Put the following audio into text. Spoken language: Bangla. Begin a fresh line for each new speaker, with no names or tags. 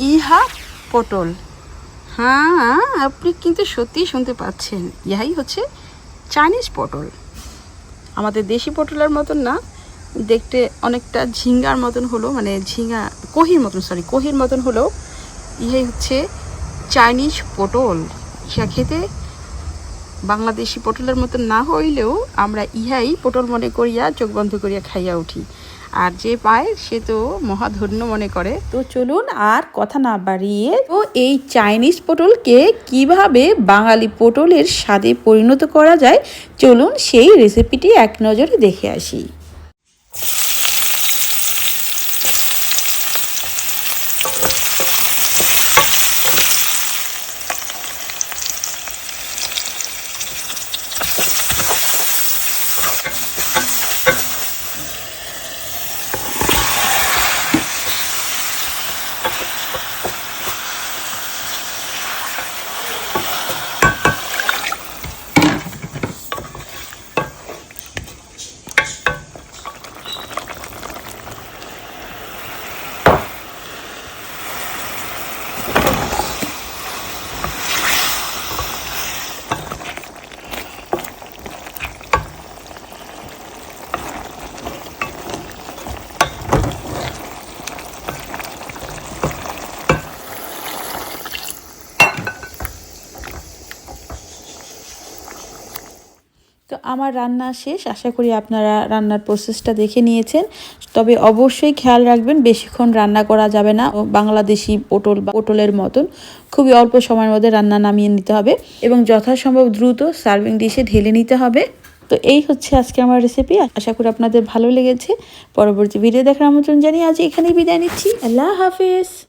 ইহা পটল। হ্যাঁ আপনি কিন্তু সত্যিই শুনতে পাচ্ছেন। ইহাই হচ্ছে চাইনিজ পটল। আমাদের দেশি পটলের মতন না, দেখতে অনেকটা ঝিঙ্গার মতন হলো মানে ঝিঙ্গা, কহির মতন সরি কহির মতন হলো ইহাই হচ্ছে চাইনিজ পটল। ইহা খেতে বাংলাদেশি পটলের মতন না হইলেও আমরা ইহাই পটল মনে করিয়া, চোখ বন্ধ করিয়া খাইয়া উঠি। আর যে পায় সে তো মহাধন্য মনে করে। তো চলুন আর কথা না বাড়িয়ে, তো এই চাইনিজ পটলকে কীভাবে বাঙালি পটলের স্বাদে পরিণত করা যায়, চলুন সেই রেসিপিটি এক নজরে দেখে আসি। তো আমার রান্না শেষ। আশা করি আপনারা রান্নার প্রসেসটা দেখে নিয়েছেন। তবে অবশ্যই খেয়াল রাখবেন, বেশিক্ষণ রান্না করা যাবে না। বাংলাদেশি পটল বা পটলের মতন খুবই অল্প সময়ের মধ্যে রান্না নামিয়ে নিতে হবে এবং যথাসম্ভব দ্রুত সার্ভিং ডিশে ঢেলে নিতে হবে। তো এই হচ্ছে আজকে আমার রেসিপি আশা করি আপনাদের ভালো লেগেছে। পরবর্তী ভিডিও দেখার আমন্ত্রণ জানিয়ে আজ এখানেই বিদায় নিচ্ছি। আল্লাহ হাফিজ!